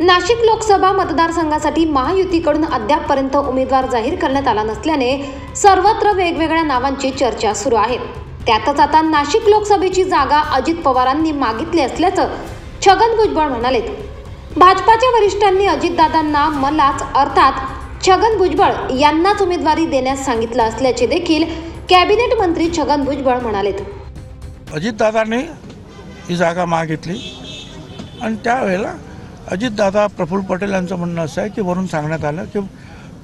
नाशिक लोकसभा मतदारसंघासाठी महायुतीकडून अद्यापपर्यंत उमेदवार जाहीर करण्यात आला नसल्याने सर्वत्र वेगवेगळ्या नावांची चर्चा सुरू आहे. त्यातच आता नाशिक लोकसभेची जागा अजित पवारांनी मागितली असल्याचं छगन भुजबळ म्हणालेत. भाजपाच्या वरिष्ठांनी अजितदादांना मलाच अर्थात छगन भुजबळ यांनाच उमेदवारी देण्यास सांगितलं असल्याचे देखील कॅबिनेट मंत्री छगन भुजबळ म्हणालेत. अजितदादांनी ही जागा मागितली आणि त्यावेळेला अजितदादा प्रफुल्ल पटेल यांचं म्हणणं असं आहे की वरून सांगण्यात आलं की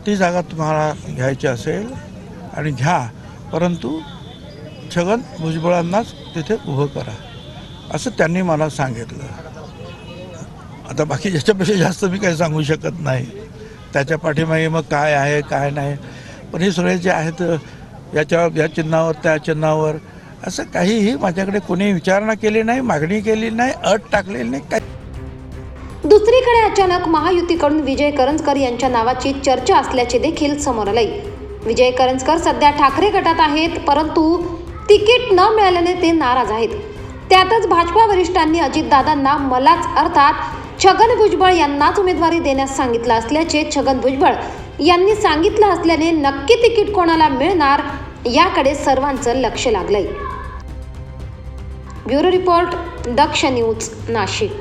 ती जागा तुम्हाला घ्यायची असेल आणि घ्या परंतु छगन भुजबळांनाच तिथे उभं करा असं त्यांनी मला सांगितलं. आता बाकी याच्यापेक्षा जास्त मी काही सांगू शकत नाही. त्याच्या पाठीमागे मग काय आहे काय नाही. पण हे सगळे जे आहेत याच्या या चिन्हावर त्या चिन्हावर असं काहीही माझ्याकडे कोणी विचारणा केली नाही मागणी केली नाही अट टाकलेली नाही काही दुसरीकडे अचानक महायुतीकडून विजय करंजकर यांच्या नावाची चर्चा असल्याचे देखील समोर आले विजय करंजकर सध्या ठाकरे गटात आहेत परंतु तिकीट न मिळाल्याने ते नाराज आहेत. त्यातच भाजपा वरिष्ठांनी अजितदादांना मलाच अर्थात छगन भुजबळ यांनाच उमेदवारी देण्यास सांगितलं असल्याचे छगन भुजबळ यांनी सांगितलं असल्याने नक्की तिकीट कोणाला मिळणार याकडे सर्वांचं लक्ष लागलंय. Bureau report Daksh news Nashik.